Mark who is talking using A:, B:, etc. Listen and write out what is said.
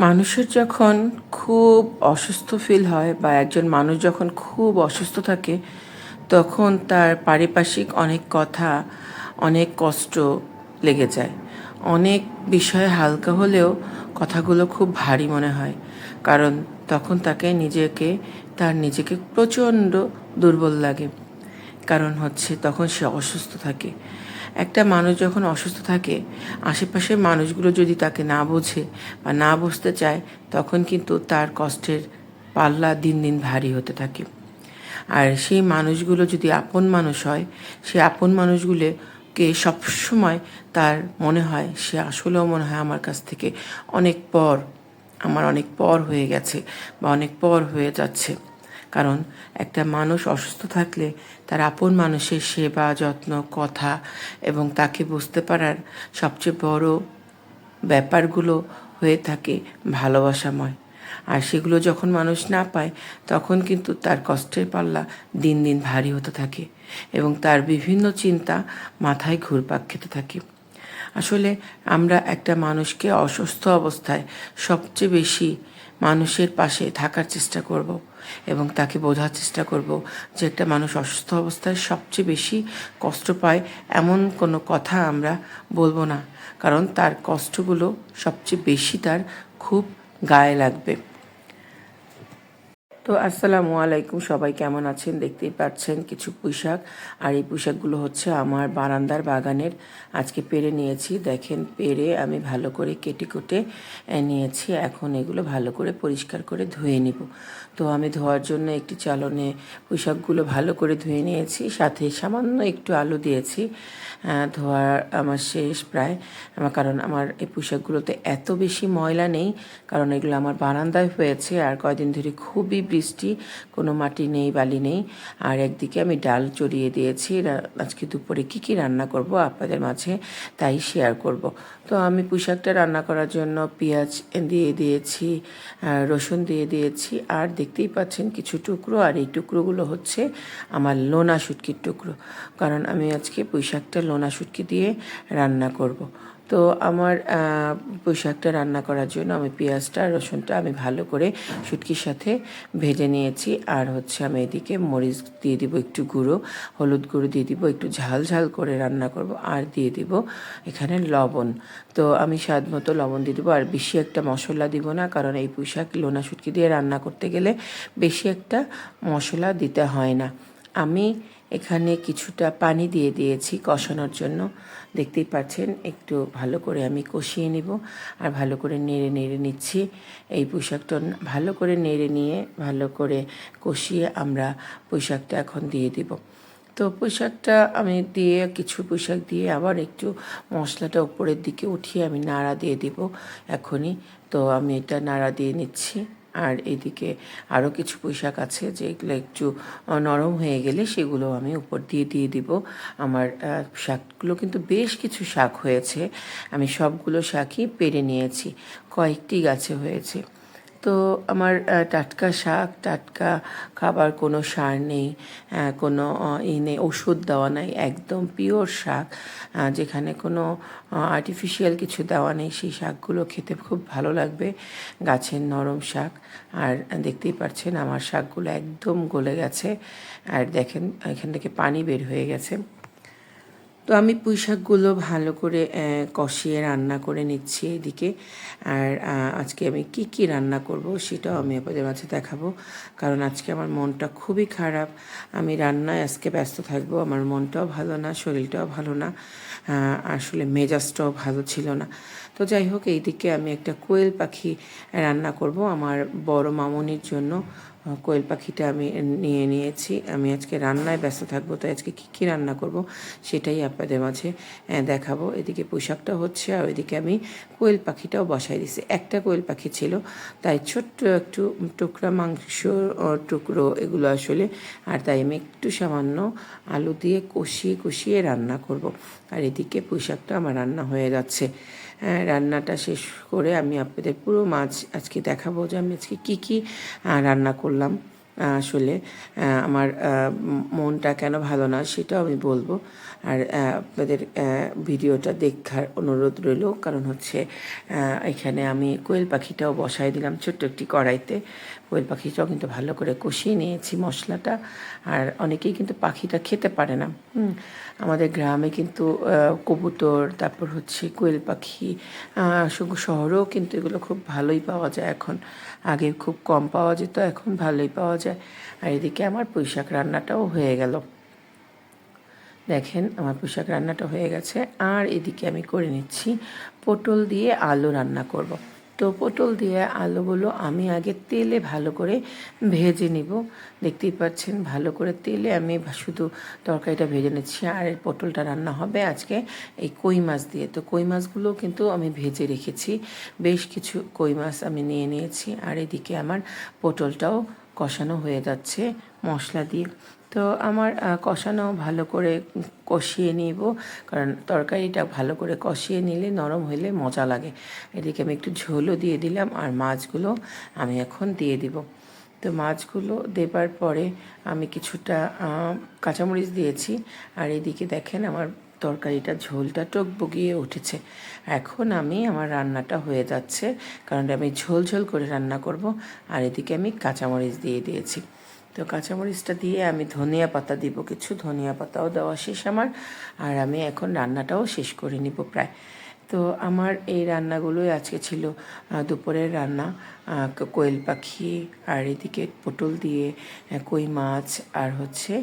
A: মানুষের যখন খুব অসুস্থ ফিল হয় বা একজন মানুষ যখন খুব অসুস্থ থাকে, তখন তার পারিপার্শ্বিক অনেক কথা, অনেক কষ্ট লেগে যায়। অনেক বিষয় হালকা হলেও কথাগুলো খুব ভারী মনে হয়। কারণ তখন তাকে নিজেকে, তার নিজেকে প্রচণ্ড দুর্বল লাগে। কারণ হচ্ছে তখন সে অসুস্থ থাকে। একটা মানুষ যখন অসুস্থ থাকে, আশেপাশের মানুষগুলো যদি তাকে না বোঝে বা না বুঝতে চায়, তখন কিন্তু তার কষ্টের পাল্লা দিন দিন ভারী হতে থাকে। আর সেই মানুষগুলো যদি আপন মানুষ হয়, সেই আপন মানুষগুলোকে সবসময় তার মনে হয়, সে আসলেও মনে হয় আমার কাছ থেকে অনেক পর, আমার অনেক পর হয়ে গেছে বা অনেক পর হয়ে যাচ্ছে। কারণ একটা মানুষ অসুস্থ থাকলে তার আপন মানুষের সেবা, যত্ন, কথা এবং তাকে বুঝতে পারার সবচেয়ে বড় ব্যাপারগুলো হয়ে থাকে ভালোবাসাময়। আর সেগুলো যখন মানুষ না পায়, তখন কিন্তু তার কষ্টের পাল্লা দিন দিন ভারী হতে থাকে এবং তার বিভিন্ন চিন্তা মাথায় ঘুরপাক খেতে থাকে। আসলে আমরা একটা মানুষকে অসুস্থ অবস্থায় সবচেয়ে বেশি মানুষের পাশে থাকার চেষ্টা করব। এবং তাকে বোঝার চেষ্টা করব যে একটা মানুষ অসুস্থ অবস্থায় সবচেয়ে বেশি কষ্ট পায় এমন কোনো কথা আমরা বলব না। কারণ তার কষ্টগুলো সবচেয়ে বেশি তার খুব গায়ে লাগবে। তো আসসালামু আলাইকুম, সবাই কেমন আছেন? দেখতেই পাচ্ছেন কিছু পোশাক আর এই পোশাকগুলো হচ্ছে আমার বারান্দার বাগানের। আজকে পেরে নিয়েছি। দেখেন পেরে আমি ভালো করে কেটে কুটে নিয়েছি। এখন এগুলো ভালো করে পরিষ্কার করে ধুয়ে নিব। তো আমি ধোয়ার জন্য একটি চালনে পোশাকগুলো ভালো করে ধুয়ে নিয়েছি। সাথে সামান্য একটু আলু দিয়েছি। ধোয়ার আমার শেষ প্রায়। আমার কারণ আমার এই পোশাকগুলোতে এত বেশি ময়লা নেই। কারণ এগুলো আমার বারান্দায় হয়েছে। আর কয়দিন ধরে খুবই বৃষ্টি, কোনো মাটি নেই, বালি নেই। আর একদিকে আমি ডাল চড়িয়ে দিয়েছি। আজকে দুপুরে কী কী রান্না করব আপনাদের মাঝে তাই শেয়ার করব। তো আমি পোশাকটা রান্না করার জন্য পেঁয়াজ দিয়ে দিয়েছি রসুন দিয়ে দিয়েছি। আর দেখতেই পাচ্ছেন কিছু টুকরো আর এই টুকরোগুলো হচ্ছে আমার লোনা শুটকির টুকরো। কারণ আমি আজকে পুঁইশাকটা লোনা শুটকি দিয়ে রান্না করব। তো আমার পোশাকটা রান্না করার জন্য আমি পেঁয়াজটা, রসুনটা আমি ভালো করে শুটকির সাথে ভেজে নিয়েছি। আর হচ্ছে আমি এদিকে মরিচ দিয়ে দিব একটু গুঁড়ো, হলুদ গুঁড়ো দিয়ে দিব, একটু ঝাল ঝাল করে রান্না করব। আর দিয়ে দিব এখানে লবণ। তো আমি স্বাদ মতো লবণ দিয়ে দেবো। আর বেশি একটা মশলা দিব না, কারণ এই পুঁইশাক লোনা শুটকি দিয়ে রান্না করতে গেলে বেশি একটা মশলা দিতে হয় না। আমি এখানে কিছুটা পানি দিয়ে দিয়েছি কষানোর জন্য। দেখতেই পাচ্ছেন, একটু ভালো করে আমি কষিয়ে নেব আর ভালো করে নেড়ে নেড়ে নিচ্ছি। এই পোশাকটা ভালো করে নেড়ে নিয়ে ভালো করে কষিয়ে আমরা পোশাকটা এখন দিয়ে দিব। তো পোশাকটা আমি দিয়ে, কিছু পোশাক দিয়ে আবার একটু মশলাটা উপরের দিকে উঠিয়ে আমি নাড়া দিয়ে দিব এখনই। তো আমি এটা নাড়া দিয়ে নিচ্ছি। আর এদিকে আরও কিছু পোশাক আছে যেগুলো একটু নরম হয়ে গেলে সেগুলো আমি উপর দিয়ে দিয়ে দিব। আমার শাকগুলো কিন্তু বেশ কিছু শাক হয়েছে। আমি সবগুলো শাকই পেরে নিয়েছি। কয়েকটি গাছে হয়েছে। তো আমার টাটকা শাক, টাটকা খাবার কোনো সার নেই কোনো ই নেই, ওষুধ দেওয়া নাই, একদম পিওর শাক যেখানে কোনো আর্টিফিশিয়াল কিছু দেওয়া নেই, সেই শাকগুলো খেতে খুব ভালো লাগবে, গাছের নরম শাক, আর দেখতেই পাচ্ছেন আমার শাকগুলো একদম গলে গেছে, আর দেখেন, এখান থেকে পানি বের হয়ে গেছে। তো আমি পুঁই শাকগুলো ভালো করে কষিয়ে রান্না করে নিচ্ছি এদিকে। আর আজকে আমি কি কি রান্না করব সেটাও আমি আপনাদের মাঝে দেখাবো। কারণ আজকে আমার মনটা খুবই খারাপ। আমি রান্নায় আজকে ব্যস্ত থাকব, আমার মনটাও ভালো না, শরীরটাও ভালো না আসলে মেজাজটাও ভালো ছিল না। তো যাই হোক, এইদিকে আমি একটা কোয়েল পাখি রান্না করব আমার বড় মামনির জন্য। কোয়েল পাখিটা আমি নিয়ে নিয়েছি। আমি আজকে রান্নায় ব্যস্ত থাকব, তাই আজকে কী কী রান্না করব সেটাই আপনাদের মাঝে দেখাবো। এদিকে পোশাকটা হচ্ছে আর ওইদিকে আমি কোয়েল পাখিটাও বসাই দিছি। একটা কোয়েল পাখি ছিল, তাই ছোট্ট একটু টুকরা মাংস টুকরো এগুলো আসলে, আর তাই আমি একটু সামান্য আলু দিয়ে কষিয়ে কষিয়ে রান্না করব। আর এদিকে পোশাকটা আমার রান্না হয়ে যাচ্ছে। রান্নাটা শেষ করে আমি আপনাদের পুরো মাছ আজকে দেখাবো যে আমি আজকে কী কী রান্না করলাম। আসলে আমার মনটা কেন ভালো না সেটাও আমি বলব। আর আপনাদের ভিডিওটা দেখার অনুরোধ রইল। কারণ হচ্ছে এখানে আমি কোয়েল পাখিটাও বসাই দিলাম ছোট্ট একটি কড়াইতে। কোয়েল পাখিটাও কিন্তু ভালো করে কষিয়ে নিয়েছি মশলাটা। আর অনেকেই কিন্তু পাখিটা খেতে পারে না। আমাদের গ্রামে কিন্তু কবুতর, তারপর হচ্ছে কোয়েল পাখি শহরেও কিন্তু এগুলো খুব ভালোই পাওয়া যায় এখন। আগে খুব কম পাওয়া যেত, এখন ভালোই পাওয়া যায়। আর এদিকে আমার পুঁইশাক রান্নাটাও হয়ে গেল। দেখেন আমার পোশাক রান্নাটা হয়ে গেছে। আর এদিকে আমি করে নিচ্ছি পটল দিয়ে আলু রান্না করব। তো পটল দিয়ে আলুগুলো আমি আগে তেলে ভালো করে ভেজে নিব। দেখতেই পাচ্ছেন ভালো করে তেলে আমি শুধু তরকারিটা ভেজে নিচ্ছি আর পটলটা রান্না হবে আজকে এই কই মাছ দিয়ে। তো কই মাছগুলো কিন্তু আমি ভেজে রেখেছি। বেশ কিছু কই মাছ আমি নিয়ে নিয়েছি। আর এদিকে আমার পটলটাও কষানো হয়ে যাচ্ছে মশলা দিয়ে। তো আমার কষানো ভালো করে কষিয়ে নিব। কারণ তরকারিটা ভালো করে কষিয়ে নিলে নরম হলে মজা লাগে। এদিকে আমি একটু ঝোলও দিয়ে দিলাম আর মাছগুলো আমি এখন দিয়ে দিব। তো মাছগুলো দেবার পরে আমি কিছুটা কাঁচামরিচ দিয়েছি। আর এদিকে দেখেন আমার তরকারিটা, ঝোলটা টকবগিয়ে উঠেছে। এখন আমি আমার রান্নাটা হয়ে যাচ্ছে। কারণ আমি ঝোল ঝোল করে রান্না করব। আর এদিকে আমি কাঁচামরিচ দিয়ে দিয়েছি। তো কাঁচামরিচটা দিয়ে আমি ধনিয়া পাতা দিব, কিছু ধনিয়া পাতাও দেওয়া শেষ আমার, আর আমি এখন রান্নাটাও শেষ করে নিব প্রায়। তো আমার এই রান্নাগুলোই আজকে ছিল দুপুরের রান্না কোয়েল পাখি, আর এদিকে পটল দিয়ে কই মাছ, আর হচ্ছে